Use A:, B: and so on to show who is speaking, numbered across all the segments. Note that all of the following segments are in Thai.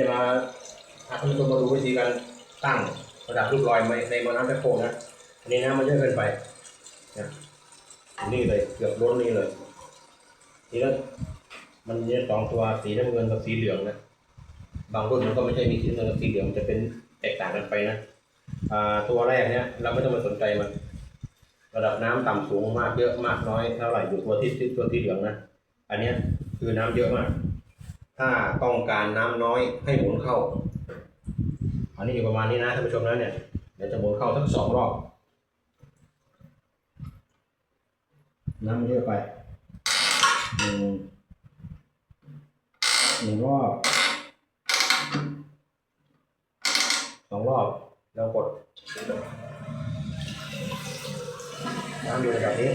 A: จะมาพาท่านผู้ชมมาดูวิธีการตั้งระดับลูกลอยในในมอน้ำแม่โคงนะอันนี้น้ำมันเยอะเกินไปนะนี่เลยเกือบล้นนี่เลยนี่แล้วมันเนี่ยสองตัวสีน้ำเงินกับสีเหลืองนะบางรุ่นมันก็ไม่ใช่มีสีน้ำเงินกับสีเหลืองจะเป็นแตกต่างกันไปนะอ่าตัวแรกเนี่ยเราไม่ต้องมาสนใจมันระดับน้ำต่ำสูงมากเยอะมากน้อยเท่าไหร่อยู่ตัวที่ตัวที่เหลืองนะอันเนี้ยคือน้ำเยอะมาก ถ้าต้องการน้ำน้อยให้หมุนเข้า อันนี้อยู่ประมาณนี้นะท่านผู้ชมนะเนี่ยเดี๋ยวจะหมุนเข้าสักสองรอบ น้ำมันเยอะไปหนึ่งหนึ่งรอบสองรอบแล้วกดน้ำอยู่ระดับนี้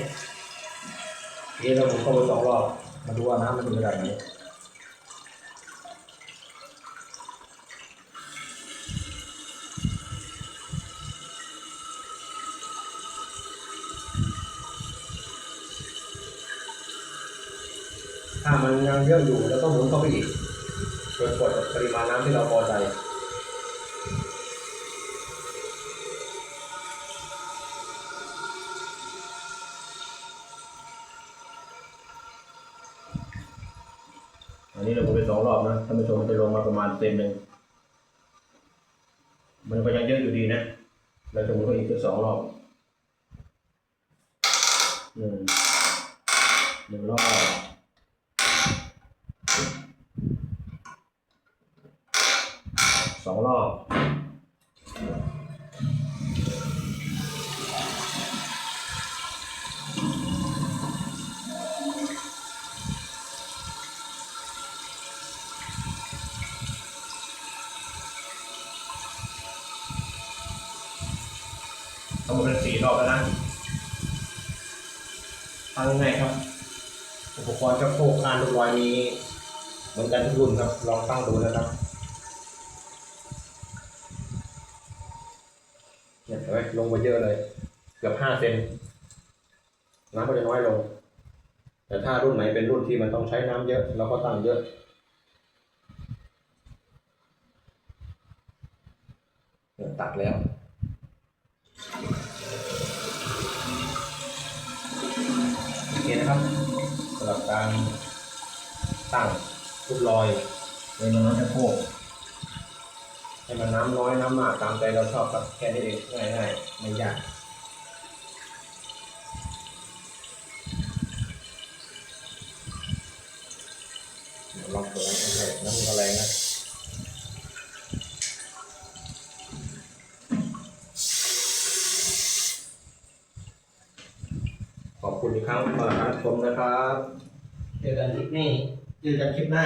A: นี้เราหมุนเข้าไปสองรอบ มาดูว่าน้ำมันอยู่ระดับไหน ถ้ามันยังเยอะอยู่แล้วก็หมุนเข้าไปอีกจนกดปริมาณน้ำที่เราพอใจอันนี้เราหมุนไปสองรอบนะท่านผู้ชมมันจะลงมาประมาณเซนหนึ่งมันก็ยังเยอะอยู่ดีนะ เราจะหมุนเข้าอีกสักสองรอบหนึ่งหนึ่งรอบ สองรอบทั้งหมดเป็นสี่รอบแล้วนะทำยังไงครับ อุปกรณ์กระโปงคานลูกลอยมีเหมือนกันทุกรุ่นครับ ลองตั้งดูนะครับ เนี่ยเห็นไหมลงไปเยอะเลย เกือบห้าเซนน้ำก็จะน้อยลง แต่ถ้ารุ่นไหนเป็นรุ่นที่มันต้องใช้น้ำเยอะเราก็ตั้งเยอะตัดแล้วโอเคนะครับสำหรับการตั้งลูกลอยในน้ำจะโคก ให้มันน้ำน้อยน้ำมากตามใจเราชอบครับแค่นี้เองง่ายๆไม่ยากเดี๋ยวลองเปิดให้ให้น้ำมันแรงนะขอบคุณอีกครั้งสำหรับการชมนะครับ เจอกันคลิปนี้เจอกันคลิปหน้า